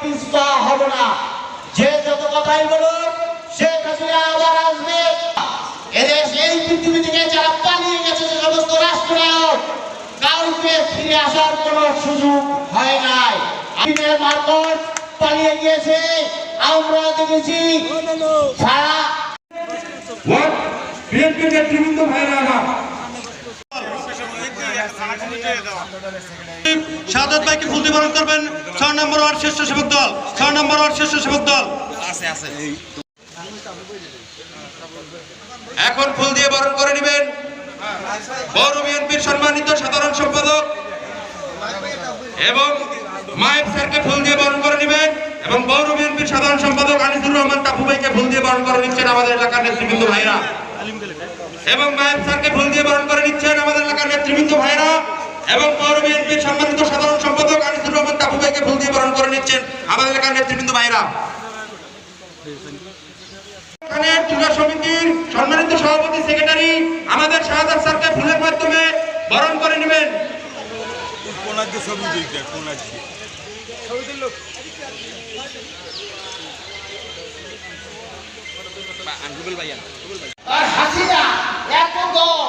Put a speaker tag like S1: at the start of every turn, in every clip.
S1: পিস্তা হব না। যে যত কথাই বলুক শেখ হাসিনা আবার আসবে। এদেশ এই পৃথিবী থেকে যারা পালিয়ে গেছে যে সমস্ত রাষ্ট্রনায়ক কাউকে ফিরে আসার কোনো সুযোগ হয় নাই। মারফত পালিয়ে গিয়েছে, আমরা দেখেছি সারা
S2: বিএনপি নেতৃবৃন্দ ভাইরা
S3: শাহাদ ভাইকে ফুল দিয়ে বরণ করবেন। ছয় নম্বর ওয়ার্ড শীর্ষ সেবক দল। ছয় নম্বর ওয়ার্ড শীর্ষ সেবক দল এখন ফুল দিয়ে বরণ করে নেবেন। বড় বিএনপির সম্মানিত সাধারণ সম্পাদক এবং মায়ের স্যারকে ফুল দিয়ে বরণ করে নেবেন এবং পৌর বিএনপির সাধারণ সম্পাদক আনিসুর রহমান টাপু ভাইকে ফুল দিয়ে বরণ করে নিচ্ছেন আমাদের এলাকার নেতৃবৃন্দ ভাইরা। এবং মায়ের স্যারকে ফুল দিয়ে বরণ করে নিচ্ছেন আমাদের এলাকার নেতৃবৃন্দ ভাইরা। এবং পৌর বিএনপির সম্মানিত সাধারণ সম্পাদক আনিসুর রহমান টাপু ভাইকে ফুল দিয়ে বরণ করে নিচ্ছেন আমাদের এলাকার নেতৃবৃন্দ ভাইরা। সমিতির সম্মানিত সভাপতি, সেক্রেটারি আমাদের শাহাদ স্যারকে ফুলের মাধ্যমে বরণ করে নেবেন।
S4: কোনাকে ছবি দিক কোনাকে
S1: আর হাসিনা, এত দল,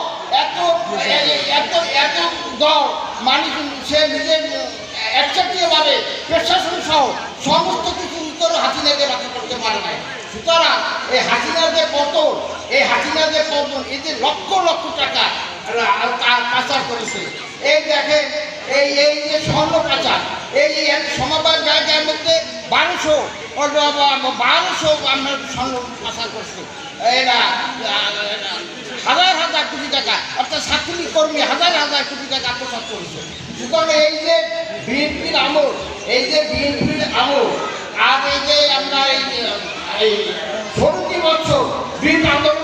S1: এত এত দল, মানুষ সে নিজের একচাটিয়ে ভাবে প্রশাসন সহ সমস্ত কিছু উত্তর হাসিনাকে রক্ষা করতে পারে নাই। সুতরাং এই হাসিনার যে পতন, এই হাসিনার যে পতন যে লক্ষ লক্ষ টাকা পাচার করেছে। এই দেখেন এই এই যে স্বর্ণ পাচার এই এক সমবায় জায়গার মধ্যে বারোশো বারোশো আমরা স্বর্ণ পাচার করছি। এরা হাজার হাজার কোটি টাকা অর্থাৎ ছাত্রী কর্মী হাজার হাজার কোটি টাকা আত্মসাৎ করেছে। সুতরাং এই যে বিএনপির আমল এই যে বিএনপির আমল আর এই যে আমরা এই যে, এই ষোলোটি বছর বিএনপি আন্দোলন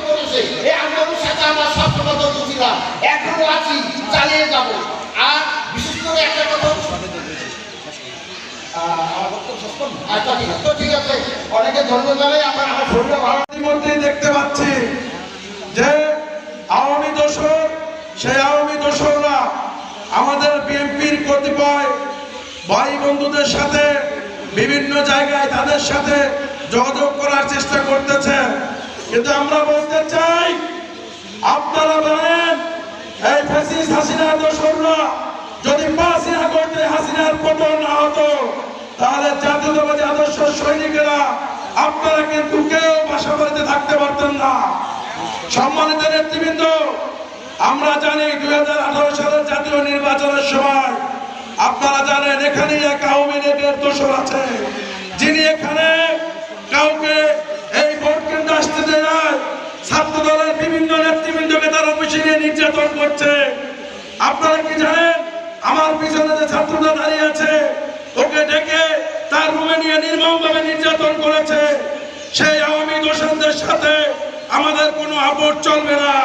S1: আর বিশেষ করে একটা কথা
S2: যে আওয়ামী দোসর সেই আওয়ামী দোসররা আমাদের বিএনপির কতিপয় ভাই বন্ধুদের সাথে বিভিন্ন জায়গায় তাদের সাথে যোগাযোগ করার চেষ্টা করতেছে। কিন্তু আমরা বলতে চাই, আপনারা দোসররা যদি পাঁচই হাসিনার পতন না হতো তাহলে জাতীয়তাবাদী আদর্শ সৈনিকেরা আপনারা কিন্তু কেউ বাসা বাড়িতে থাকতে পারতেন না। সম্মানিত নেতৃবৃন্দ, আমরা জানি দুই হাজার আঠারো সালের জাতীয় নির্বাচনের সময় আপনারা জানেন এখানে এক আওয়ামী লীগের দোষর আছে। যিনি এখানে কাউকে এই ভোট কেন্দ্রে আসতে দেয় ছাত্র দলের বিভিন্ন নেতৃবৃন্দকে তার অফিসে নিয়ে নির্যাতন করছে। আমার পিছনে যে ছাত্ররা দাঁড়িয়ে আছে, ওকে ডেকে তার রুমে নিয়ে নির্মমভাবে নির্যাতন করেছে। সেই আওয়ামী দোষরদের সাথে আমাদের কোনো আপোষ চলবে না।